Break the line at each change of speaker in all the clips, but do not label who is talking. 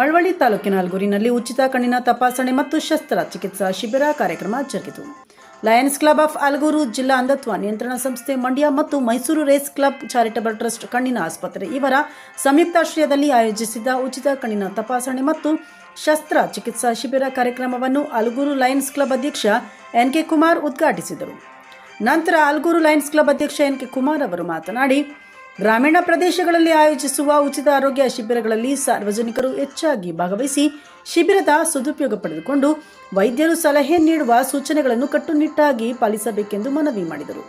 ಮಳವಳ್ಳಿ ತಾಲೂಕಿನ ಅಲ್ಗೂರಿನಲ್ಲಿ ಉಚಿತ ಕಣ್ಣಿನ ತಪಾಸಣೆ ಮತ್ತು ಶಸ್ತ್ರ ಚಿಕಿತ್ಸಾ ಶಿಬಿರ ಕಾರ್ಯಕ್ರಮ ಜರುಗಿತು. ಲಯನ್ಸ್ ಕ್ಲಬ್ ಆಫ್ ಅಲ್ಗೂರು ಜಿಲ್ಲಾ ಅಂಧತ್ವ ನಿಯಂತ್ರಣ ಸಂಸ್ಥೆ ಮಂಡ್ಯ ಮತ್ತು Mysuru race club charitable trust ಕಣ್ಣಿನ ಆಸ್ಪತ್ರೆ ಇವರ ಸಂಯುಕ್ತಾಶ್ರಯದಲ್ಲಿ ಆಯೋಜಿಸಿದ್ದ ಉಚಿತ ಕಣ್ಣಿನ ತಪಾಸಣೆ ಮತ್ತು ಶಸ್ತ್ರ ಚಿಕಿತ್ಸಾ ಶಿಬಿರ ಕಾರ್ಯಕ್ರಮವನ್ನು ಅಲ್ಗೂರು ಲಯನ್ಸ್ ಕ್ಲಬ್ ಅಧ್ಯಕ್ಷ ಎನ್ ಕೆ ಕುಮಾರ್ ಉದ್ಘಾಟಿಸಿದರು. ನಂತರ ಅಲ್ಗೂರು ಲಯನ್ಸ್ ಕ್ಲಬ್ ಅಧ್ಯಕ್ಷ ಎನ್ ಕೆ ಕುಮಾರ್ ಅವರು ಮಾತನಾಡಿ ಗ್ರಾಮೀಣ ಪ್ರದೇಶಗಳಲ್ಲಿ ಆಯೋಜಿಸುವ ಉಚಿತ ಆರೋಗ್ಯ ಶಿಬಿರಗಳಲ್ಲಿ ಸಾರ್ವಜನಿಕರು ಹೆಚ್ಚಾಗಿ ಭಾಗವಹಿಸಿ ಶಿಬಿರದ ಸದುಪಯೋಗ ಪಡೆದುಕೊಂಡು ವೈದ್ಯರು ಸಲಹೆ ನೀಡುವ ಸೂಚನೆಗಳನ್ನು ಕಟ್ಟುನಿಟ್ಟಾಗಿ ಪಾಲಿಸಬೇಕೆಂದು ಮನವಿ ಮಾಡಿದರು.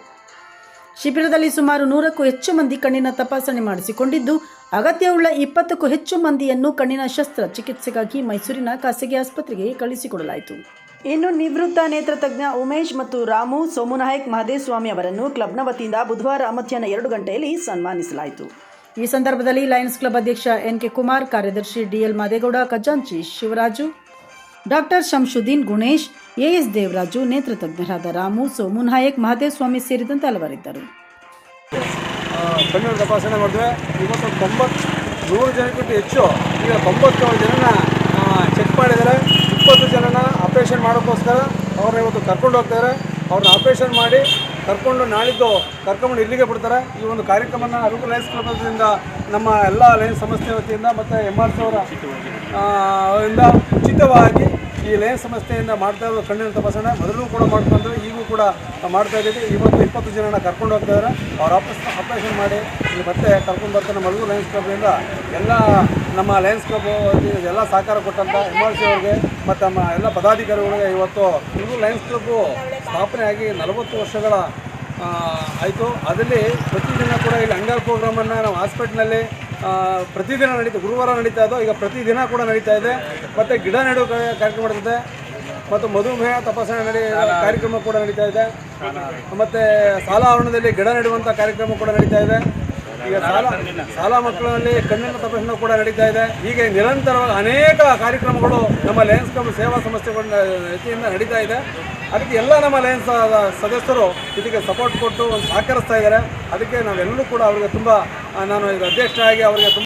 ಶಿಬಿರದಲ್ಲಿ ಸುಮಾರು ನೂರಕ್ಕೂ ಹೆಚ್ಚು ಮಂದಿ ಕಣ್ಣಿನ ತಪಾಸಣೆ ಮಾಡಿಸಿಕೊಂಡಿದ್ದು ಅಗತ್ಯವುಳ್ಳ ಇಪ್ಪತ್ತಕ್ಕೂ ಹೆಚ್ಚು ಮಂದಿಯನ್ನು ಕಣ್ಣಿನ ಶಸ್ತ್ರ ಚಿಕಿತ್ಸೆಗಾಗಿ ಮೈಸೂರಿನ ಖಾಸಗಿ ಆಸ್ಪತ್ರೆಗೆ ಕಳುಹಿಸಿಕೊಡಲಾಯಿತು ಇನ್ನು ನಿವೃತ್ತ ನೇತ್ರತಜ್ಞ ಉಮೇಶ್ ಮತ್ತು ರಾಮು ಸೋಮುನಾಯಕ್ ಮಹದೇಸ್ವಾಮಿ ಅವರನ್ನು ಕ್ಲಬ್ನ ವತಿಯಿಂದ ಬುಧವಾರ ಮಧ್ಯಾಹ್ನ ಎರಡು ಗಂಟೆಯಲ್ಲಿ ಸನ್ಮಾನಿಸಲಾಯಿತು. ಈ ಸಂದರ್ಭದಲ್ಲಿ ಲಯನ್ಸ್ ಕ್ಲಬ್ ಅಧ್ಯಕ್ಷ ಎನ್ ಕೆ ಕುಮಾರ್, ಕಾರ್ಯದರ್ಶಿ ಡಿಎಲ್ ಮಾದೇಗೌಡ, ಖಜಾಂಚಿ ಶಿವರಾಜು ಡಾಕ್ಟರ್ ಶಂಶುದ್ದೀನ್ ಗುಣೇಶ್ ಎಎಸ್ ದೇವರಾಜು ನೇತೃತಜ್ಞರಾದ ರಾಮು ಸೋಮುನಾಯಕ್ ಮಹದೇವಸ್ವಾಮಿ ಸೇರಿದಂತೆ ಹಲವರಿದ್ದರು.
ಕಣ್ಣು ತಪಾಸಣೆ ಮಾಡಿದ್ವಿ ಇವತ್ತು ತೊಂಬತ್ತು ನೂರು ಜನಕ್ಕಿಂತ ಹೆಚ್ಚು, ಈಗ ಜನನ ಚೆಕ್ ಮಾಡಿದ್ದಾರೆ. ಇಪ್ಪತ್ತು ಜನನ ಆಪ್ರೇಷನ್ ಮಾಡೋಕ್ಕೋಸ್ಕರ ಅವ್ರನ್ನ ಇವತ್ತು ಕರ್ಕೊಂಡು ಹೋಗ್ತಾರೆ. ಅವ್ರನ್ನ ಆಪ್ರೇಷನ್ ಮಾಡಿ ಕರ್ಕೊಂಡು ನಾಳಿದ್ದು ಕರ್ಕೊಂಡು ಇಲ್ಲಿಗೆ ಬಿಡ್ತಾರೆ. ಈ ಒಂದು ಕಾರ್ಯಕ್ರಮನ ಅರುಕು ಲೈನ್ಸ್ ಕ್ಲಬ್ದಿಂದ ನಮ್ಮ ಎಲ್ಲ ಲಯನ್ಸ್ ಸಂಸ್ಥೆ ವತಿಯಿಂದ ಮತ್ತು ಎಂ ಆರ್ ಸಿ ಅವರ ಉಚಿತವಾಗಿ ಈ ಲಯನ್ಸ್ ಸಂಸ್ಥೆಯಿಂದ ಮಾಡ್ತಾ ಇರೋ ಕಣ್ಣಿನ ತಪಾಸಣೆ ಮೊದಲು ಕೂಡ ಮಾಡ್ಕೊಂಡ್ರು ಈಗೂ ಕೂಡ ಮಾಡ್ತಾ ಇದ್ದೀವಿ. ಇವತ್ತು ಇಪ್ಪತ್ತು ಜನನ ಕರ್ಕೊಂಡು ಹೋಗ್ತಾ ಇದ್ದಾರೆ ಅವ್ರ ಆಪರೇಷನ್ ಆಪರೇಷನ್ ಮಾಡಿ, ಇಲ್ಲಿ ಮತ್ತೆ ಕರ್ಕೊಂಡು ಬರ್ತಾರೆ ನಮ್ಮ ಮಲಗು ಲಯನ್ಸ್ ಕ್ಲಬ್ನಿಂದ ಎಲ್ಲ ನಮ್ಮ ಲಯನ್ಸ್ ಕ್ಲಬ್ ಎಲ್ಲ ಸಹಕಾರ ಕೊಟ್ಟಂಥ ಎಂ ಆರ್ ಸಿ ಅವ್ರಿಗೆ, ಮತ್ತು ನಮ್ಮ ಎಲ್ಲ ಪದಾಧಿಕಾರಿಗಳಿಗೆ ಇವತ್ತು ಮಲಗು ಲಯನ್ಸ್ ಕ್ಲಬ್ ಸ್ಥಾಪನೆ ಆಗಿ ನಲವತ್ತು ವರ್ಷಗಳ ಆಯಿತು. ಅದರಲ್ಲಿ ಪ್ರತಿದಿನ ಕೂಡ ಇಲ್ಲಿ ಅಂಗಲ್ ಪ್ರೋಗ್ರಾಮನ್ನು ನಾವು ಹಾಸ್ಪಿಟ್ಲಲ್ಲಿ ಪ್ರತಿದಿನ ನಡೀತಾ, ಗುರುವಾರ ನಡೀತಾ ಇದ್ದೋ, ಈಗ ಪ್ರತಿದಿನ ಕೂಡ ನಡೀತಾ ಇದೆ. ಮತ್ತು ಗಿಡ ನೆಡುವ ಕಾರ್ಯ- ಕಾರ್ಯಕ್ರಮ ನಡೀತದೆ. ಮತ್ತು ಮಧುಮೇಹ ತಪಾಸಣೆ ನಡೆ ಕಾರ್ಯಕ್ರಮ ಕೂಡ ನಡೀತಾ ಇದೆ. ಮತ್ತು ಶಾಲಾ ಆವರಣದಲ್ಲಿ ಗಿಡ ನೆಡುವಂಥ ಕಾರ್ಯಕ್ರಮ ಕೂಡ ನಡೀತಾ ಇದೆ. ಈಗ ಸಾಲ ಶಾಲಾ ಮಕ್ಕಳಲ್ಲಿ ಕಣ್ಣಿನ ತಪಾಸಣೆ ಕೂಡ ನಡೀತಾ ಇದೆ. ಹೀಗೆ ನಿರಂತರವಾಗಿ ಅನೇಕ ಕಾರ್ಯಕ್ರಮಗಳು ನಮ್ಮ ಲಯನ್ಸ್ ಕ್ಲಬ್ ಸೇವಾ ಸಂಸ್ಥೆಗಳ ರೀತಿಯಿಂದ ನಡೀತಾ ಇದೆ. ಅದಕ್ಕೆ ಎಲ್ಲ ನಮ್ಮ ಲಯನ್ಸ್ ಸದಸ್ಯರು ಇದಕ್ಕೆ ಸಪೋರ್ಟ್ ಕೊಟ್ಟು ಸಹಕರಿಸ್ತಾ ಇದ್ದಾರೆ. ಅದಕ್ಕೆ ನಾವೆಲ್ಲರೂ ಕೂಡ ಅವರಿಗೆ ತುಂಬ ನಾನು ಈಗ ಅಧ್ಯಕ್ಷರಾಗಿ ಅವರಿಗೆ